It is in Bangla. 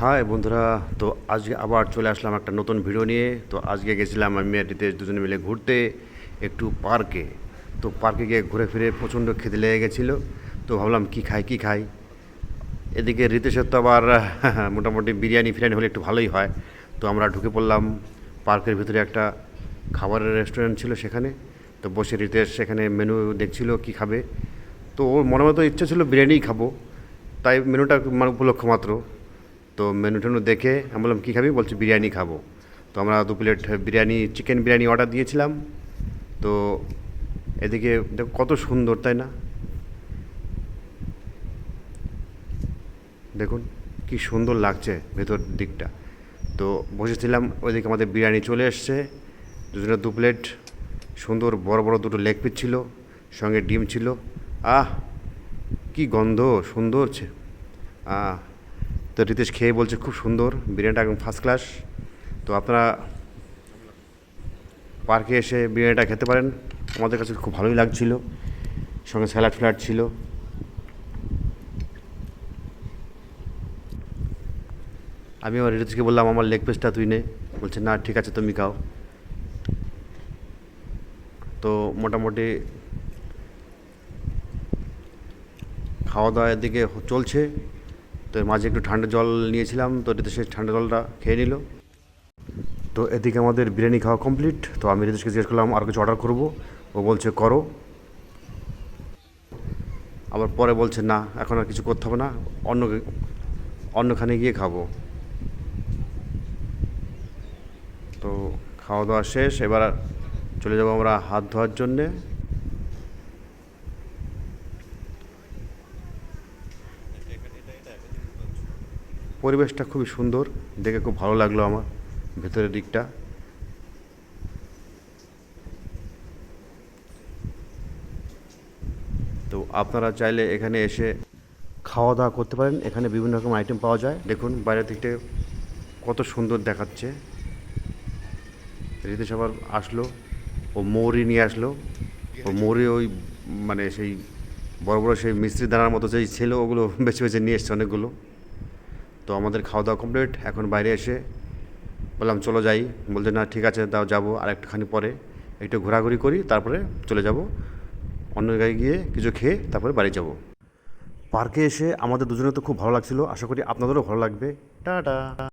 হাই বন্ধুরা, তো আজকে আবার চলে আসলাম একটা নতুন ভিডিও নিয়ে। তো আজকে গেছিলাম আমি রিতেশ দুজনে মিলে ঘুরতে একটু পার্কে। তো পার্কে গিয়ে ঘুরে ফিরে প্রচণ্ড খেতে লেগে গেছিল। তো ভাবলাম কি খাই কি খাই? এদিকে রিতেশের তো আবার, মোটামুটি বিরিয়ানি ফিরিয়ানি হলে একটু ভালোই হয়। তো আমরা ঢুকে পড়লাম পার্কের ভিতরে একটা খাবারের রেস্টুরেন্ট ছিল সেখানে। তো বসে রিতেশ সেখানে মেনু দেখছিল কি খাবে। তো ওর মনে মতো ইচ্ছা ছিল বিরিয়ানিই খাব। তাই মেনুটা মানে উপলক্ষ মাত্র। তো মেনু টেনু দেখে আমি বললাম, কী খাবি? বলছি, বিরিয়ানি খাব। তো আমরা দু plate biryani chicken biryani order দিয়েছিলাম। তো এদিকে দেখো কত সুন্দর, তাই না? দেখুন কি সুন্দর লাগছে ভেতর দিকটা। তো বসেছিলাম, ওইদিকে আমাদের বিরিয়ানি চলে এসছে। দুজনে দু প্লেট, সুন্দর বড় বড় দুটো লেগ পিস ছিল, সঙ্গে ডিম ছিল। আহ, কি গন্ধ, সুন্দর আহ তো রিতেশ খেয়ে বলছে খুব সুন্দর, বিরিয়ানিটা একদম ফার্স্ট ক্লাস তো আপনারা পার্কে এসে বিরিয়ানিটা খেতে পারেন। আমাদের কাছে খুব ভালোই লাগছিল, সঙ্গে স্যালাড ফ্যালাড ছিল। আমি আমার রিতেশকে বললাম, আমার লেগ পিসটা তুই নে। বলছে, না, ঠিক আছে, তুমি খাও। তো মোটামুটি খাওয়া দাওয়ার দিকে চলছে। তো মাঝে একটু ঠান্ডা জল নিয়েছিলাম, তো এটাতে সেই ঠান্ডা জলটা খেয়ে নিল। তো এদিকে আমাদের বিরিয়ানি খাওয়া কমপ্লিট তো আমি রিতেশকে জিজ্ঞেস করলাম, আর কিছু অর্ডার করব? ও বলছে, করো। আবার পরে বলছে, না, এখন আর কিছু করতে হবে না, অন্য অন্যখানে গিয়ে খাব। তো খাওয়া দাওয়া শেষ, এবার চলে যাব আমরা হাত ধোয়ার জন্যে। পরিবেশটা খুবই সুন্দর, দেখে খুব ভালো লাগল আমার ভেতরের দিকটা। তো আপনারা চাইলে এখানে এসে খাওয়া দাওয়া করতে পারেন, এখানে বিভিন্ন রকম আইটেম পাওয়া যায়। দেখুন বাইরের দিকটা কত সুন্দর দেখাচ্ছে। রিতেশ আবার আসলো ও মৌরি নিয়ে আসলো। ও মৌরি ওই মানে সেই বড় বড় সেই মিস্ত্রি দানার মতো যেই ছিল, ওগুলো বেছে বেছে নিয়ে এসছে অনেকগুলো। তো আমাদের খাওয়া দাওয়া কমপ্লিট এখন বাইরে এসে বললাম, চলো যাই। বলতে না, ঠিক আছে তাও যাব আর একটুখানি পরে একটু ঘোরাঘুরি করি, তারপরে চলে যাব। অন্য জায়গায় গিয়ে কিছু খেয়ে তারপরে বাড়ি যাব। পার্কে এসে আমাদের দুজনে তো খুব ভালো লাগছিল। আশা করি আপনাদেরও ভালো লাগবে। টাটা।